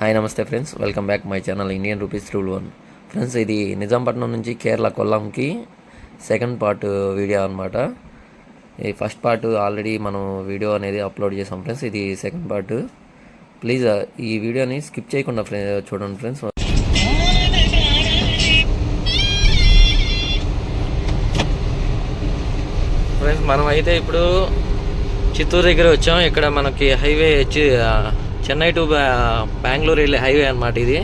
Hi నమస్తే friends. Welcome back my channel Indian rupees rule one. Friends ఇది నిజాంపట్నం నుంచి కేరళ కొల్లంకి సెకండ్ పార్ట్ వీడియో అనమాట ఈ ఫస్ట్ పార్ట్ ఆల్రెడీ మనం వీడియో అనేది అప్లోడ్ చేసాం ఫ్రెండ్స్. ఇది సెకండ్ పార్ట్. ప్లీజ్ ఈ వీడియోని స్కిప్ చేయకుండా చూడండి ఫ్రెండ్స్. ఫ్రెండ్స్ మనం అయితే ఇప్పుడు చిత్తూరు దగ్గర వచ్చాం. ఇక్కడ మనకి హైవే వచ్చి చెన్నై టు బెంగళూరు వెళ్ళే హైవే అన్నమాట ఇది.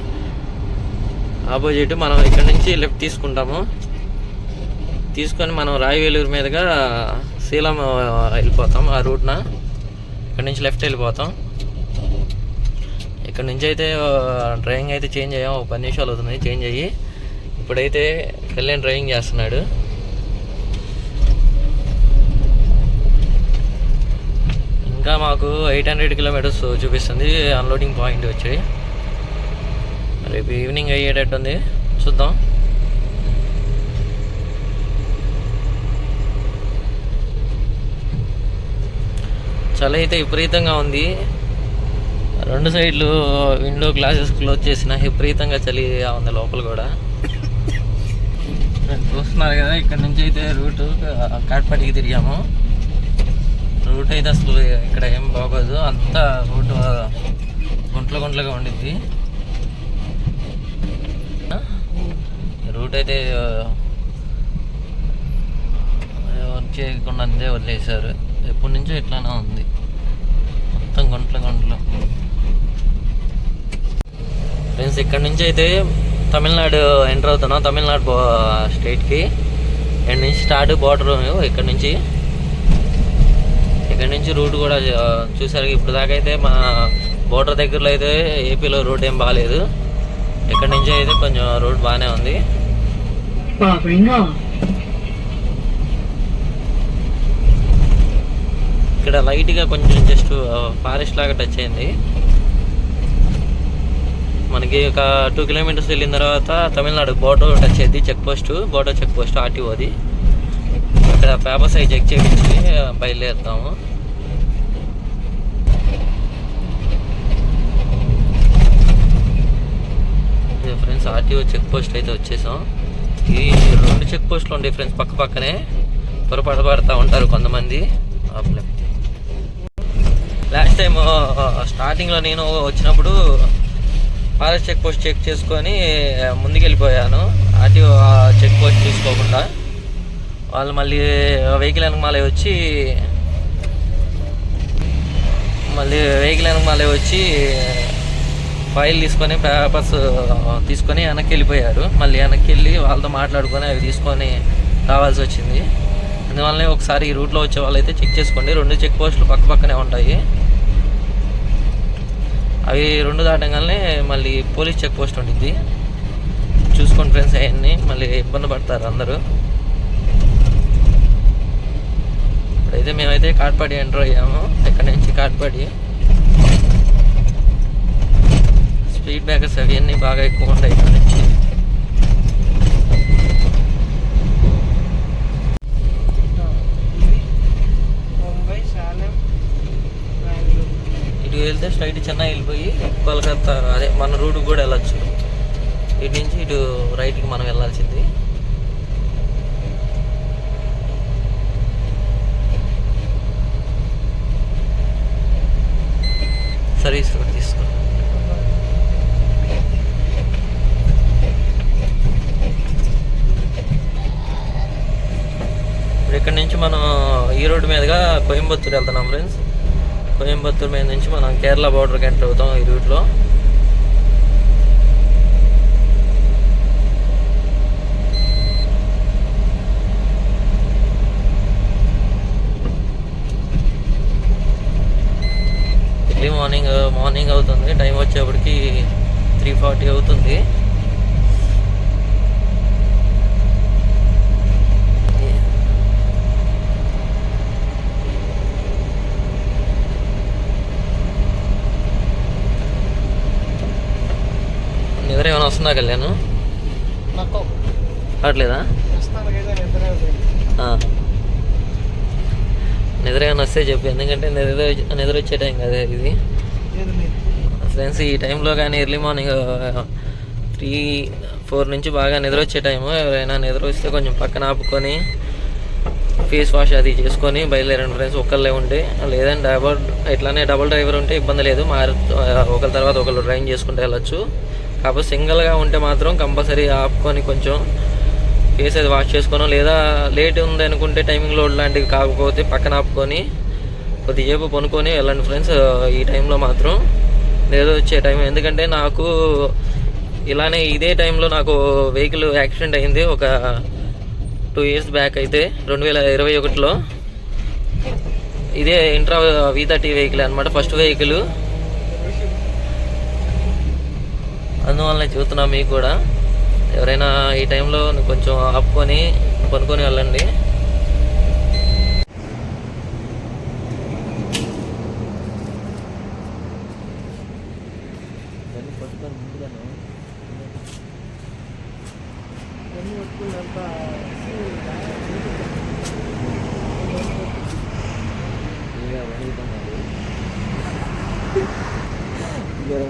ఆపోజిట్ మనం ఇక్కడ నుంచి లెఫ్ట్ తీసుకుంటాము. తీసుకొని మనం రాయవేలూరు మీదుగా శీలం వెళ్ళిపోతాం ఆ రూట్న. ఇక్కడ నుంచి లెఫ్ట్ వెళ్ళిపోతాం. ఇక్కడ నుంచి అయితే డ్రైవింగ్ అయితే చేంజ్ అయ్యాం. ఒక పది నిమిషాలు అవుతుంది చేంజ్ అయ్యి. ఇప్పుడైతే కళ్యాణ్ డ్రైవింగ్ చేస్తున్నాడు. ఇంకా మాకు ఎయిట్ హండ్రెడ్ కిలోమీటర్స్ చూపిస్తుంది. అన్లోడింగ్ పాయింట్ వచ్చి. రేపు ఈవినింగ్ అయ్యేటట్టు ఉంది చూద్దాం. చలి అయితే విపరీతంగా ఉంది. రెండు సైడ్లు విండో గ్లాసెస్ క్లోజ్ చేసిన విపరీతంగా చలి ఉంది లోపల కూడా. చూస్తున్నారు కదా ఇక్కడ నుంచి అయితే రూట్ కాట్పాటికి తిరిగాము. రూట్ అయితే అసలు ఇక్కడ ఏం బాగోదు. అంతా రూట్ గుంట్ల గుంటలుగా ఉండిద్ది. రూట్ అయితే వర్క్ చేయకుండా అందే వదిలేశారు. ఎప్పటి నుంచో ఇట్లానే ఉంది. మొత్తం గుంట్ల గుంటలు. ఫ్రెండ్స్ ఇక్కడ నుంచి అయితే తమిళనాడు ఎంటర్ అవుతున్నాం. తమిళనాడు స్టేట్కి. ఇక్కడ నుంచి స్టార్ట్ బార్డర్ ఇక్కడ నుంచి. ఇక్కడ నుంచి రూట్ కూడా చూసారు ఇప్పుడు దాకా అయితే మా బోర్డర్ దగ్గరలో అయితే ఏపీలో రూట్ ఏం బాగాలేదు ఇక్కడ నుంచి అయితే కొంచెం రోడ్ బాగానే ఉంది. ఇక్కడ లైట్గా కొంచెం జస్ట్ ఫారెస్ట్ లాగా టచ్ అయింది. మనకి ఒక టూ కిలోమీటర్స్ వెళ్ళిన తర్వాత తమిళనాడు బోర్డర్ టచ్ అయింది check post border check post ఆర్టీఓది. ఇక్కడ పేపర్స్ అవి చెక్ చేయించి బయలుదేరుతాము. ఫ్రెండ్స్ ఆర్టీఓ చెక్ పోస్ట్ అయితే వచ్చేసాం. ఈ రెండు చెక్ పోస్టులు ఉండే ఫ్రెండ్స్ పక్క పక్కనే పొరపాటు ఉంటారు కొంతమంది. లాస్ట్ టైం స్టార్టింగ్లో నేను వచ్చినప్పుడు ఫారెస్ట్ చెక్ పోస్ట్ చెక్ చేసుకొని ముందుకెళ్ళిపోయాను. ఆర్టీఓ చెక్ పోస్ట్ చూసుకోకుండా. వాళ్ళు మళ్ళీ వెహికల్ వెనకమాలే వచ్చి మళ్ళీ వెహికల్ వెనకమాలే వచ్చి ఫైల్ తీసుకొని పేపర్స్ తీసుకొని వెనక్కి వెళ్ళిపోయారు మళ్ళీ వెనక్కి వెళ్ళి వాళ్ళతో మాట్లాడుకొని అవి తీసుకొని రావాల్సి వచ్చింది. అందువల్లనే ఒకసారి ఈ రూట్లో వచ్చే వాళ్ళైతే చెక్ చేసుకోండి. రెండు చెక్ పోస్టులు పక్క పక్కనే ఉంటాయి. అవి రెండు దాటంగానే మళ్ళీ పోలీస్ చెక్ పోస్ట్ ఉంటుంది చూసుకోండి ఫ్రెండ్స్ అవన్నీ. మళ్ళీ ఇబ్బంది పడతారు అందరూ. ఇప్పుడైతే మేమైతే కాట్పాడి ఎంటర్ అయ్యాము. ఎక్కడి నుంచి కాట్పాడి? స్పీడ్ బ్రేకర్స్ అవన్నీ బాగా ఎక్కువ ఉంటాయి ఇక్కడ నుంచి. ఇటు వెళ్తే స్ట్రైట్ చెన్నై వెళ్ళిపోయి కలకత్తా అదే మన రూట్ కూడా వెళ్ళొచ్చు. ఇటు నుంచి ఇటు రైట్కి మనం వెళ్ళాల్సింది సర్వీస్ రోడ్ తీసుకో ఇప్పుడు ఇక్కడ నుంచి మనం ఈ రోడ్డు మీదుగా కోయంబత్తూరు వెళ్తున్నాం ఫ్రెండ్స్ కోయంబత్తూర్ మీద నుంచి మనం కేరళ బార్డర్కి ఎంటర్ అవుతాం ఈ రూట్లో ఎర్లీ మార్నింగ్ మార్నింగ్ అవుతుంది. టైం వచ్చేప్పటికి త్రీ ఫార్టీ అవుతుంది. వస్తుందా కళ్యాణ్. ప్రస్తుతానికైతే నిద్ర ఏమైనా వస్తే చెప్పు ఎందుకంటే నిద్ర వచ్చే- నిద్ర వచ్చే టైం కదా ఇది. ఫ్రెండ్స్ ఈ టైంలో కానీ ఎర్లీ మార్నింగ్ త్రీ ఫోర్ నుంచి బాగా నిద్ర వచ్చే టైము. ఎవరైనా నిద్ర వస్తే కొంచెం పక్కన ఆపుకొని ఫేస్ వాష్ అది చేసుకొని బయలుదేరండి ఫ్రెండ్స్ ఒక్కళ్ళే ఉంటే లేదంటే డబల్ ఇట్లానే డబుల్ డ్రైవర్ ఉంటే ఇబ్బంది లేదు. మారు ఒకరి తర్వాత ఒకళ్ళు డ్రైవ్ చేసుకుంటే వెళ్ళొచ్చు. కాకపోతే సింగిల్గా ఉంటే మాత్రం కంపల్సరీ ఆపుకొని కొంచెం ఫేస్ అది వాష్ చేసుకోను లేదా లేట్ ఉంది అనుకుంటే టైమింగ్ లోడ్ లాంటివి కాకపోతే పక్కన ఆపుకొని కొద్దిసేపు పనుకొని వెళ్ళండి ఫ్రెండ్స్. ఈ టైంలో మాత్రం లేదు వచ్చే టైం ఎందుకంటే నాకు ఇలానే ఇదే టైంలో నాకు వెహికల్ యాక్సిడెంట్ అయింది. ఒక టూ ఇయర్స్ బ్యాక్ అయితే రెండు వేల ఇరవై ఒకటిలో. ఇదే ఇంట్రా వి థర్టీ వెహికల్ అనమాట ఫస్ట్ వెహికల్ అందువల్లనే చూస్తున్నాం మీకు కూడా. ఎవరైనా ఈ టైంలో కొంచెం ఆపుకొని కొనుక్కొని వెళ్ళండి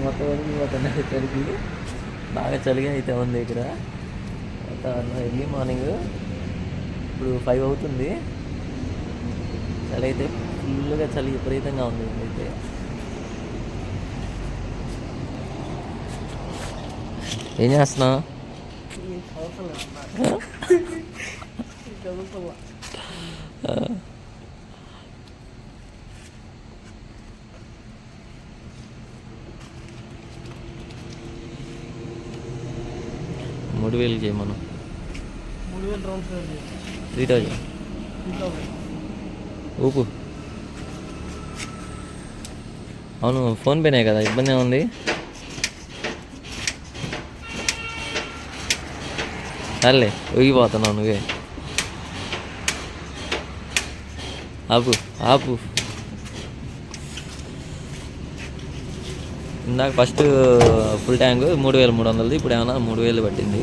మొత్తం వణికిపోతున్నాయి చలికి బాగా చలిగా అయితే ఉంది ఇక్కడ. వాతావరణం ఎర్లీ మార్నింగ్ ఇప్పుడు ఫైవ్ అవుతుంది. చలి అయితే ఫుల్గా చలి విపరీతంగా ఉంది అయితే ఏం చేస్తున్నావు? మూడు వేలు చేయమను త్రీ థౌజండ్ ఊపు అవును ఫోన్పేనే కదా ఇబ్బంది ఏముంది సర్లే ఊగిపోతున్నావు నువ్వే. ఆపు ఆపు. ఇందాక ఫస్ట్ ఫుల్ ట్యాంక్ మూడు వేల మూడు వందలది ఇప్పుడు ఏమన్నా మూడు వేలు పట్టింది.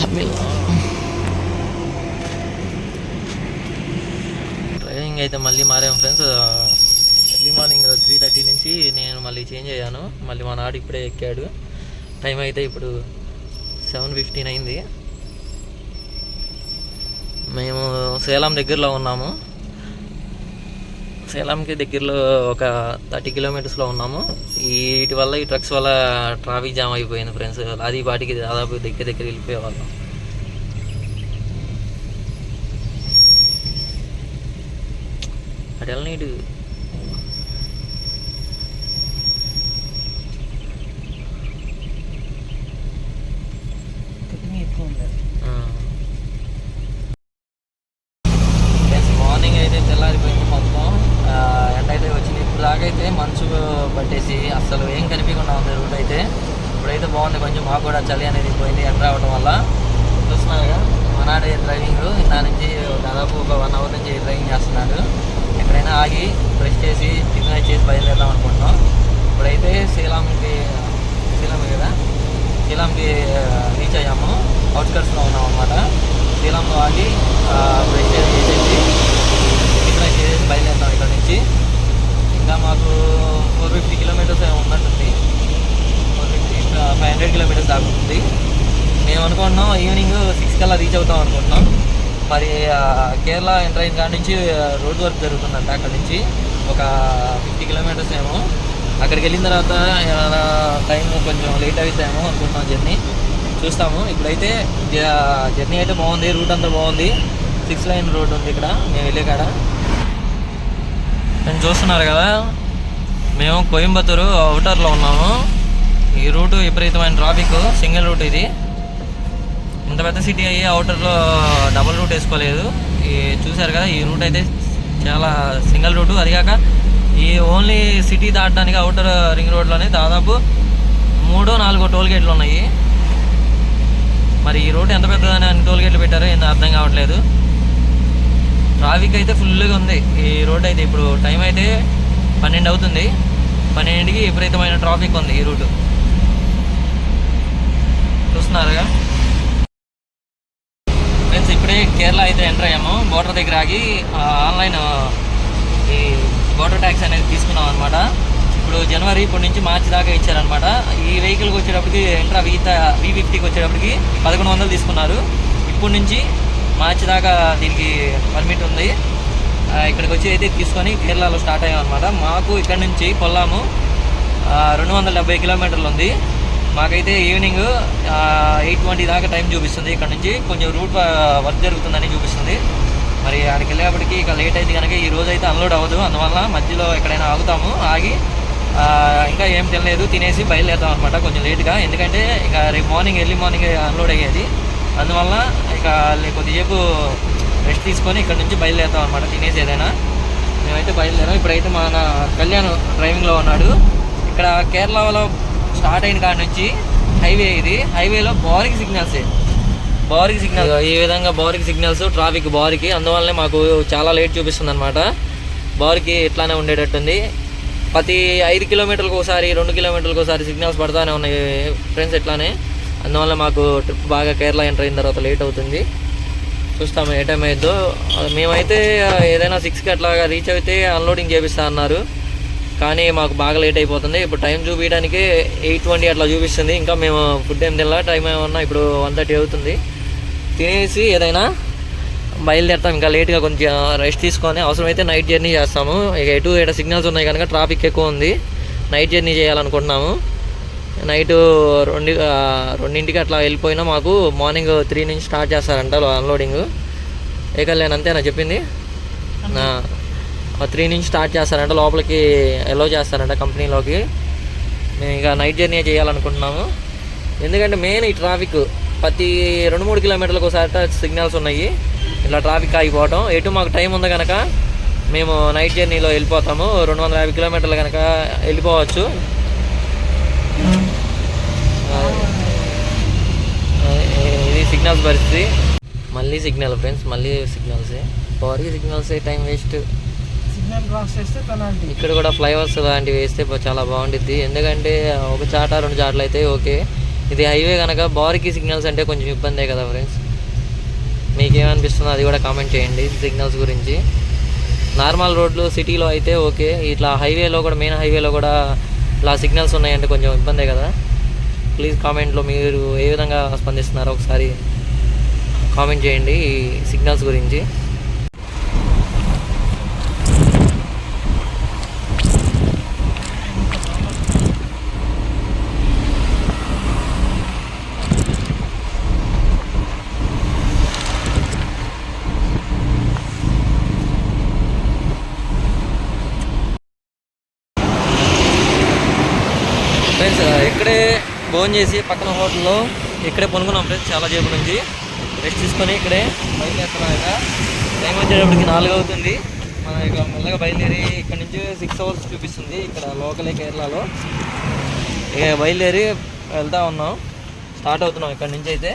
తమిళ. డ్రైవింగ్ అయితే మళ్ళీ మారాము friends. Early morning three thirty నుంచి నేను మళ్ళీ చేంజ్ అయ్యాను. మళ్ళీ మా నాడు ఇప్పుడే ఎక్కాడు. టైం అయితే ఇప్పుడు సెవెన్ ఫిఫ్టీన్ అయింది. మేము సేలం దగ్గరలో ఉన్నాము. సేలంకి దగ్గరలో ఒక థర్టీ కిలోమీటర్స్లో ఉన్నాము. వీటి వల్ల ఈ ట్రక్స్ వల్ల ట్రాఫిక్ జామ్ అయిపోయింది ఫ్రెండ్స్. అది వాటికి దాదాపు దగ్గర దగ్గర వెళ్ళిపోయేవాళ్ళం. అటు వెళ్ళనీడు ఎక్కువ ఉంది మార్నింగ్ అయితే తెల్లారిపోయింది మొత్తం ఆ, ఎండ అయితే వచ్చింది ఇప్పుడు దాకైతే మంచు పట్టేసి అసలు ఏం కనిపించకుండా ఉంది రూట్ అయితే. ఇప్పుడైతే బాగుంది. కొంచెం మాకు కూడా చలి అనేది పోయింది ఎండ రావడం వల్ల. చూస్తున్నారుగా మనాడే డ్రైవింగ్ నా నుంచి దాదాపు ఒక వన్ అవర్ నుంచి డ్రైవింగ్ చేస్తున్నాడు ఎక్కడైనా ఆగి బ్రష్ చేసి టిఫిన్ చేసి బయలుదేరదాం అనుకుంటున్నాం. ఇప్పుడైతే శ్రీరామ్కి శీలం కదా? శ్రీరామ్కి రీచ్ అయ్యాము. అవుట్స్కట్స్లో ఉన్నాం అనమాట శీలంలో ఆగి బ్రష్ చేసేసి టిఫిన్ చేసేసి బయలుదేరుతాం ఇక్కడ నుంచి. ఇంకా మాకు ఫోర్ ఫిఫ్టీ కిలోమీటర్స్ ఏమో ఉన్నట్టుంది four fifty five hundred kilometres దాకా ఉంది. మేము అనుకుంటున్నాం ఈవినింగ్ సిక్స్ కల్లా రీచ్ అవుతాం అనుకుంటున్నాం. మరి కేరళ ఎంటర్ అయిన కాడ నుంచి రోడ్ వర్క్ జరుగుతుందంట అక్కడ నుంచి. ఒక ఫిఫ్టీ కిలోమీటర్స్ ఏమో. అక్కడికి వెళ్ళిన తర్వాత ఏమైనా టైం కొంచెం లేట్ అవుతాయేమో అనుకుంటున్నాం జర్నీ. చూస్తాము. ఇప్పుడైతే జ- జర్నీ అయితే బాగుంది. రూట్ అంతా బాగుంది. సిక్స్ లైన్ రోడ్ ఉంది ఇక్కడ. మేము వెళ్ళే కాడ. నేను చూస్తున్నారు కదా మేము కోయంబత్తూరు అవుటర్లో ఉన్నాము. ఈ రూటు విపరీతమైన ట్రాఫిక్ సింగిల్ రూట్ ఇది. ఇంత పెద్ద సిటీ అయ్యి అవుటర్లో డబుల్ రూట్ వేసుకోలేదు. ఈ చూశారు కదా ఈ రూట్ అయితే చాలా సింగిల్ రూటు అదిగాక ఈ ఓన్లీ సిటీ దాటడానికి అవుటర్ రింగ్ రోడ్లోనే దాదాపు మూడో నాలుగో టోల్ గేట్లు ఉన్నాయి. మరి ఈ రోడ్ ఎంత పెద్దదని అన్ని టోల్ గేట్లు పెట్టారో ఏందో అర్థం కావట్లేదు. ట్రాఫిక్ అయితే ఫుల్గా ఉంది. ఈ రోడ్ అయితే ఇప్పుడు టైం అయితే పన్నెండు అవుతుంది. పన్నెండుకి విపరీతమైన ట్రాఫిక్ ఉంది ఈ రూటు. చూస్తున్నారుగా? ఫ్రెండ్స్ ఇప్పుడే కేరళ అయితే ఎంటర్ అయ్యాము. బోర్డర్ దగ్గర ఆగి ఆన్లైన్ ఈ వాటర్ ట్యాక్స్ అనేది తీసుకున్నాం అనమాట ఇప్పుడు జనవరి ఇప్పటి నుంచి మార్చి దాకా ఇచ్చారనమాట ఈ వెహికల్కి వచ్చేటప్పటికి ఎంట్రా వీ వీ ఫిఫ్టీకి వచ్చేటప్పటికి పదకొండు వందలు తీసుకున్నారు. ఇప్పటి నుంచి మార్చి దాకా దీనికి పర్మిట్ ఉంది. ఇక్కడికి వచ్చి అయితే తీసుకొని కేరళలో స్టార్ట్ అయ్యామన్నమాట అనమాట మాకు ఇక్కడ నుంచి కొల్లాము రెండు వందల డెబ్బై కిలోమీటర్లు ఉంది. మాకైతే ఈవినింగ్ ఎయిట్ ట్వంటీ దాకా టైం చూపిస్తుంది. ఇక్కడ నుంచి కొంచెం రూట్ వర్క్ జరుగుతుందని చూపిస్తుంది. మరి అక్కడికి వెళ్ళేప్పటికి ఇక లేట్ అయితే కనుక ఈ రోజు అయితే అన్లోడ్ అవ్వదు. అందువల్ల మధ్యలో ఎక్కడైనా ఆగుతాము. ఆగి ఇంకా ఏం తినలేదు. తినేసి బయలుదేరుతాం అనమాట కొంచెం లేట్గా ఎందుకంటే ఇక రేపు మార్నింగ్ ఎర్లీ మార్నింగ్ అన్లోడ్ అయ్యేది. అందువల్ల ఇక కొద్దిసేపు రెస్ట్ తీసుకొని ఇక్కడ నుంచి బయలుదేరుతాం అనమాట తినేసి ఏదైనా. మేమైతే బయలుదేరాం. ఇప్పుడైతే మన కళ్యాణ్ డ్రైవింగ్లో ఉన్నాడు. ఇక్కడ కేరళలో స్టార్ట్ అయిన కాడ నుంచి హైవే ఇది. హైవేలో బారికి సిగ్నల్సే. బారికి సిగ్నల్. ఈ విధంగా బోరింగ్ సిగ్నల్స్ ట్రాఫిక్ బారికి. అందువల్లనే మాకు చాలా లేట్ చూపిస్తుంది అనమాట బోరికి ఇట్లానే ఉండేటట్టుంది. ప్రతి ఐదు కిలోమీటర్లకు ఒకసారి రెండు కిలోమీటర్లకు ఒకసారి సిగ్నల్స్ పడతానే ఉన్నాయి. ఫ్రెండ్స్ ఇట్లానే. అందువల్ల మాకు ట్రిప్ బాగా కేరళ ఎంటర్ అయిన తర్వాత లేట్ అవుతుంది. చూస్తాము ఏ టైం అయిద్దో. మేమైతే ఏదైనా సిక్స్కి అట్లా రీచ్ అయితే అన్లోడింగ్ చేపిస్తా అన్నారు. కానీ మాకు బాగా లేట్ అయిపోతుంది. ఇప్పుడు టైం చూపించడానికి ఎయిట్ ట్వంటీ అట్లా చూపిస్తుంది. ఇంకా మేము ఫుడ్ ఏం తినలా టైం ఏమన్నా ఇప్పుడు వన్ థర్టీ అవుతుంది. తినేసి ఏదైనా బయలుదేరుతాం. ఇంకా లేట్గా కొంచెం రెస్ట్ తీసుకొని అవసరమైతే నైట్ జర్నీ చేస్తాము. ఇక ఎటు ఎటు సిగ్నల్స్ ఉన్నాయి కనుక ట్రాఫిక్ ఎక్కువ ఉంది. నైట్ జర్నీ చేయాలనుకుంటున్నాము. నైట్ రెండు రెండింటికి అట్లా వెళ్ళిపోయినా మాకు మార్నింగ్ త్రీ నుంచి స్టార్ట్ చేస్తారంట అన్లోడింగ్. ఏ కళ్యాణ్ అంతేనా చెప్పింది? త్రీ నుంచి స్టార్ట్ చేస్తారంట లోపలికి ఎలో చేస్తారంట కంపెనీలోకి. మేము ఇక నైట్ జర్నీ చేయాలనుకుంటున్నాము. ఎందుకంటే మెయిన్ ఈ ట్రాఫిక్ ప్రతి రెండు మూడు కిలోమీటర్లకు ఒకసారి సిగ్నల్స్ ఉన్నాయి. ఇట్లా ట్రాఫిక్ ఆగిపోవటం. ఎటు మాకు టైం ఉంది కనుక మేము నైట్ జర్నీలో వెళ్ళిపోతాము. రెండు వందల యాభై కిలోమీటర్లు కనుక వెళ్ళిపోవచ్చు ఇది సిగ్నల్స్ పరిస్థితి. మళ్ళీ సిగ్నల్ ఫ్రెండ్స్ మళ్ళీ సిగ్నల్సే. పవర్కి సిగ్నల్సే టైం వేస్ట్? సిగ్నల్ క్రాస్ చేస్తే పెనాల్టీ. ఇక్కడ కూడా ఫ్లైఓవర్స్ లాంటివి వేస్తే చాలా బాగుండిద్ది. ఎందుకంటే ఒక చాట రెండు చాట్లు అయితే ఓకే. ఇది హైవే కనుక బార్కి సిగ్నల్స్ అంటే కొంచెం ఇబ్బందే కదా ఫ్రెండ్స్? మీకేమనిపిస్తుందో అది కూడా కామెంట్ చేయండి సిగ్నల్స్ గురించి. నార్మల్ రోడ్లు సిటీలో అయితే ఓకే. ఇట్లా హైవేలో కూడా మెయిన్ హైవేలో కూడా ఇలా సిగ్నల్స్ ఉన్నాయంటే కొంచెం ఇబ్బందే కదా? ప్లీజ్ కామెంట్లో మీరు ఏ విధంగా స్పందిస్తున్నారో ఒకసారి కామెంట్ చేయండి ఈ సిగ్నల్స్ గురించి. ఫ్రెండ్స్ ఇక్కడే భోజనం చేసి పక్కన హోటల్లో ఇక్కడే పనుకున్నాం ఫ్రెండ్స్ చాలా సేపు నుంచి. రెస్ట్ తీసుకొని ఇక్కడే బయలుదేరుతున్నాం ఇక టైం వచ్చేటప్పటికి నాలుగు అవుతుంది. మనం ఇక మెల్లగా బయలుదేరి ఇక్కడ నుంచి సిక్స్ అవర్స్ చూపిస్తుంది ఇక్కడ లోకలే కేరళలో. ఇక బయలుదేరి వెళ్తా ఉన్నాం. స్టార్ట్ అవుతున్నాం ఇక్కడ నుంచి అయితే.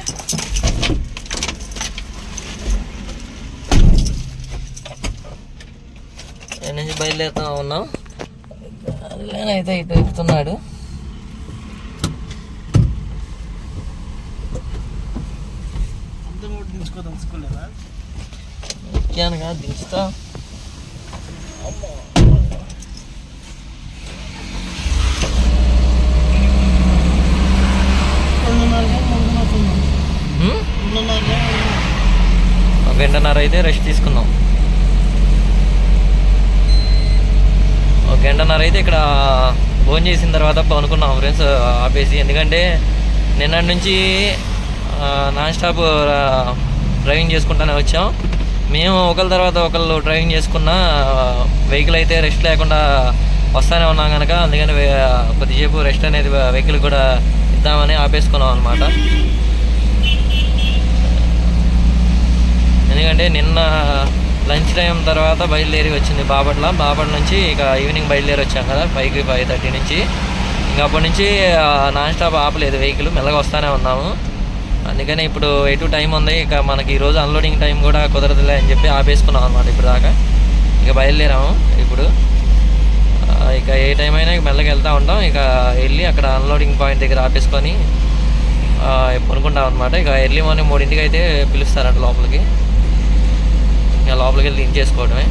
ఇక్కడ నుంచి బయలుదేరుతూ ఉన్నాం. అయితే ఇటు ఎక్కుతున్నాడు అంత కూడా ఎక్కానుగా దించుతా. గంటన్నర అయితే రెస్ట్ తీసుకుందాం. ఒక గంటన్నర అయితే ఇక్కడ భోజనం చేసిన తర్వాత పనుకున్నాం ఫ్రెండ్స్ ఆపేసి. ఎందుకంటే నిన్నటి నుంచి నాన్ స్టాప్ డ్రైవింగ్ చేసుకుంటానే వచ్చాం. మేము ఒకరి తర్వాత ఒకళ్ళు డ్రైవింగ్ చేసుకున్న వెహికల్ అయితే రెస్ట్ లేకుండా వస్తానే ఉన్నాం కనుక అందుకని కొద్దిసేపు రెస్ట్ అనేది వెహికల్ కూడా ఇద్దామని ఆపేసుకున్నాం అనమాట ఎందుకంటే నిన్న లంచ్ టైం తర్వాత బయలుదేరి వచ్చింది బాపట్ల. బాపట్ల నుంచి ఇక ఈవినింగ్ బయలుదేరి వచ్చాం కదా ఫైవ్కి ఫైవ్ థర్టీ నుంచి. ఇంకా అప్పటి నుంచి నాన్ స్టాప్ ఆపలేదు వెహికల్. మెల్లగా వస్తానే ఉన్నాము. అందుకని ఇప్పుడు ఎటు టైం ఉంది. ఇక మనకి ఈరోజు అన్లోడింగ్ టైం కూడా కుదరదులే అని చెప్పి ఆపేసుకున్నాం అనమాట ఇప్పుడు దాకా. ఇక బయలుదేరాము ఇప్పుడు. ఇక ఏ టైం అయినా ఇక మెల్లగా వెళ్తూ ఉంటాం. ఇక వెళ్ళి అక్కడ అన్లోడింగ్ పాయింట్ దగ్గర ఆపేసుకొని ఆ, పనుకుంటాం అనమాట ఇక ఎర్లీ మార్నింగ్ మూడింటికి అయితే పిలుస్తారంట లోపలికి. ఇక లోపలికి వెళ్ళి దించేసుకోవడమే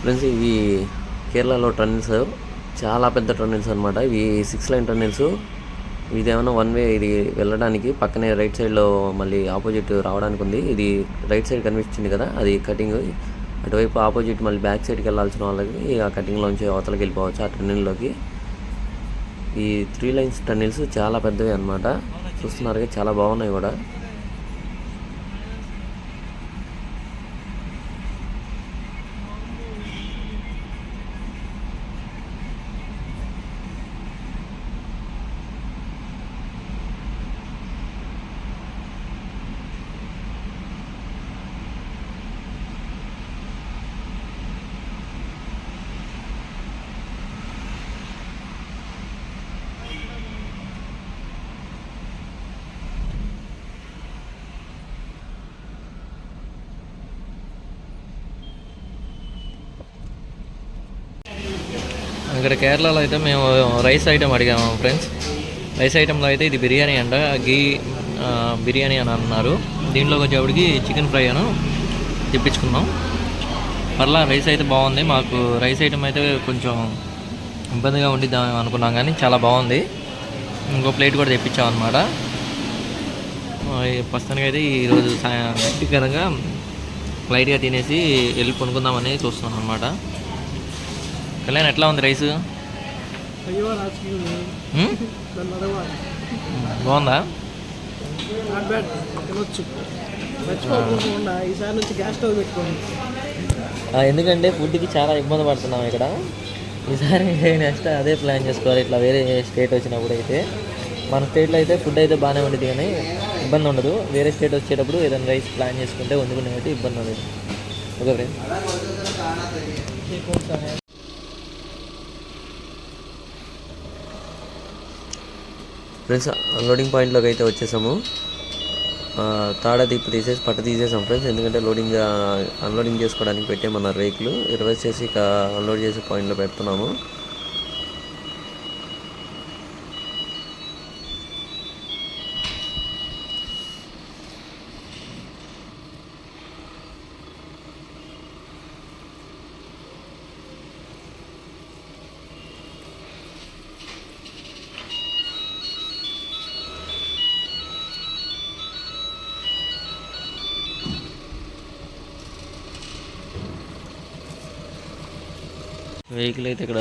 ఫ్రెండ్స్ ఇవి కేరళలో ట్రెండ్స్ చాలా పెద్ద టన్నెల్స్ అనమాట ఇవి సిక్స్ లైన్ టన్నెల్స్. ఇదేమన్నా వన్ వే ఇది వెళ్ళడానికి పక్కనే రైట్ సైడ్లో మళ్ళీ ఆపోజిట్ రావడానికి ఉంది. ఇది రైట్ సైడ్ కనిపించింది కదా అది కటింగ్ అటువైపు ఆపోజిట్ మళ్ళీ బ్యాక్ సైడ్కి వెళ్ళాల్సిన వాళ్ళకి ఆ కటింగ్లోంచి అవతలకి వెళ్ళిపోవచ్చు ఆ టన్నెల్లోకి ఈ త్రీ లైన్స్ టర్నిల్స్ చాలా పెద్దవి అనమాట చూస్తున్నారు చాలా బాగున్నాయి కూడా. ఇక్కడ కేరళలో అయితే మేము రైస్ ఐటెం అడిగాము ఫ్రెండ్స్. రైస్ ఐటెంలో అయితే ఇది బిర్యానీ అంట గీ బిర్యానీ అని అన్నారు. దీంట్లోకి వచ్చేప్పటికి చికెన్ ఫ్రై అను తెప్పించుకున్నాం. పర్లా రైస్ అయితే బాగుంది. మాకు రైస్ ఐటెం అయితే కొంచెం ఇబ్బందిగా ఉండిద్దాం అనుకున్నాం కానీ చాలా బాగుంది. ఇంకో ప్లేట్ కూడా తెప్పించాం అనమాట ప్రస్తుతానికి అయితే ఈరోజు వ్యక్తిగతంగా లైట్గా తినేసి వెళ్ళి కొనుక్కుందామని చూస్తున్నాం అనమాట కళ్యాణ్ ఎట్లా ఉంది రైస్? బాగుందా? ఎందుకంటే ఫుడ్కి చాలా ఇబ్బంది పడుతున్నాం ఇక్కడ. ఈసారి నెక్స్ట్ అదే ప్లాన్ చేసుకోవాలి ఇట్లా వేరే స్టేట్ వచ్చినప్పుడు అయితే. మన స్టేట్లో అయితే ఫుడ్ అయితే బాగానే ఉండేది కానీ ఇబ్బంది ఉండదు. వేరే స్టేట్ వచ్చేటప్పుడు ఏదైనా రైస్ ప్లాన్ చేసుకుంటే వండుకునే ఇబ్బంది ఉండదు. ఓకే ఫ్రెండ్ ఫ్రెండ్స్ అన్లోడింగ్ పాయింట్లోకి అయితే వచ్చేసాము. తాడ దీపు తీసేసి పట్ట తీసేసాం ఫ్రెండ్స్. ఎందుకంటే లోడింగ్ అన్లోడింగ్ చేసుకోవడానికి పెట్టేమన్నారు రేకులు. రివర్స్ చేసి ఇక అన్లోడ్ చేసే పాయింట్లో పెడుతున్నాము. వెహికల్ అయితే ఇక్కడ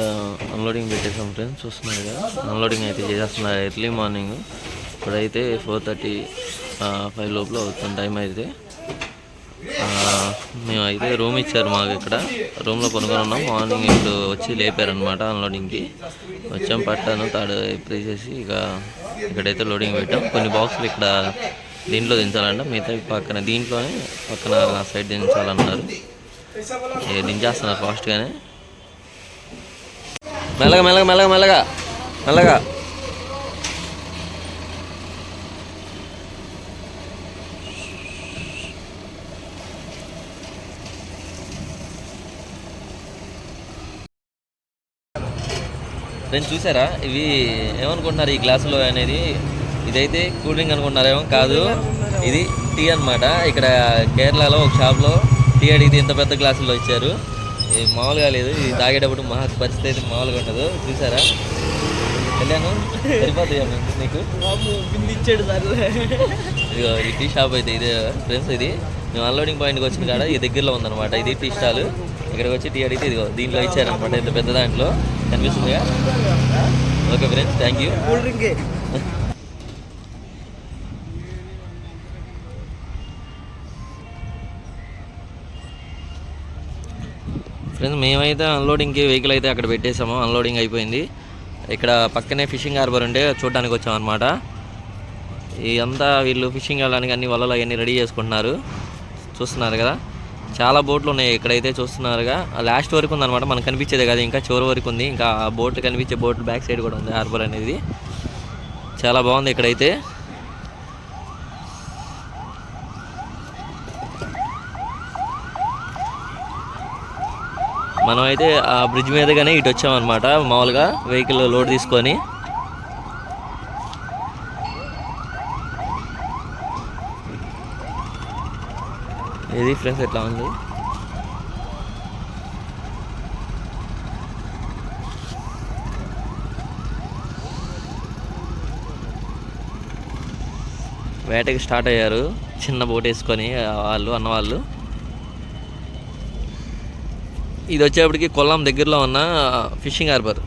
అన్లోడింగ్ పెట్టేసాం ఫ్రెండ్స్ చూస్తున్నారు కదా. అన్లోడింగ్ అయితే చేసేస్తున్నారు ఎర్లీ మార్నింగ్ ఇప్పుడైతే ఫోర్ థర్టీ ఫైవ్ లోపల అవుతుంది టైం అయితే. మేము అయితే రూమ్ ఇచ్చారు మాకు ఇక్కడ. రూమ్లో కొనుక్కొని ఉన్నాం. మార్నింగ్ ఇప్పుడు వచ్చి లేపారనమాట అన్లోడింగ్కి వచ్చాం పట్టాను తాడు చేసి ఇక ఇక్కడైతే లోడింగ్ పెట్టాం. కొన్ని బాక్సులు ఇక్కడ దీంట్లో దించాలంట. మిగతా పక్కన దీంట్లోనే పక్కన సైడ్ దించాలన్నారు. దించేస్తున్నారు ఫాస్ట్గానే మెల్లగా మెల్లగా మెల్లగా మెల్లగా మెల్లగా. నేను చూసారా? ఇవి ఏమనుకుంటున్నారు ఈ గ్లాసులో అనేది? ఇదైతే కూల్ డ్రింక్ అనుకుంటున్నారేమో కాదు. ఇది టీ అన్నమాట. ఇక్కడ కేరళలో ఒక షాప్లో టీ అడిగితే ఇంత పెద్ద గ్లాసుల్లో ఇచ్చారు. మామూలుగా లేదు. ఇది తాగేటప్పుడు మా పరిస్థితి అయితే మామూలుగా ఉండదు. చూసారా? వెళ్ళాను సరిపోతుంది నీకు? ఇచ్చాడు సర్లే ఇదిగో ఈ టీ షాప్ అయితే ఇదే ఫ్రెండ్స్ ఇది. మేము అన్లోడింగ్ పాయింట్కి వచ్చిన కాడ ఈ దగ్గరలో ఉందన్నమాట. ఇది టీ స్టాల్. ఇక్కడికి వచ్చి టీ అడిగితే ఇదిగో దీంట్లో ఇచ్చారనమాట ఇంత పెద్ద దాంట్లో. కనిపిస్తుందిగా? Okay friends thank you. Cool డ్రింకే. Friends మేమైతే అన్లోడింగ్కి వెహికల్ అయితే అక్కడ పెట్టేసాము అన్లోడింగ్ అయిపోయింది. ఇక్కడ పక్కనే ఫిషింగ్ హార్బర్ ఉంటే చూడడానికి వచ్చాం అనమాట ఇదంతా వీళ్ళు ఫిషింగ్ వెళ్ళడానికి అన్ని వలలు అవన్నీ రెడీ చేసుకుంటున్నారు. చూస్తున్నారు కదా? చాలా బోట్లు ఉన్నాయి ఇక్కడైతే చూస్తున్నారుగా. లాస్ట్ వరకు ఉందన్నమాట. మనకు కనిపించేదే కదా. ఇంకా చివరి వరకు ఉంది. ఇంకా ఆ కనిపించే బోట్ బ్యాక్ సైడ్ కూడా ఉంది హార్బర్ అనేది. చాలా బాగుంది ఇక్కడైతే. మనం అయితే ఆ బ్రిడ్జ్ మీదగానే ఇటు వచ్చామన్నమాట. మామూలుగా వెహికల్ లోడ్ తీసుకొని. ఇది ఫ్రెండ్స్ ఎట్లా ఉంది? వేటకి స్టార్ట్ అయ్యారు. చిన్న బోట్ వేసుకొని వాళ్ళు అన్నవాళ్ళు. ఇది వచ్చేప్పటికి కొల్లాం దగ్గరలో ఉన్న ఫిషింగ్ హార్బర్.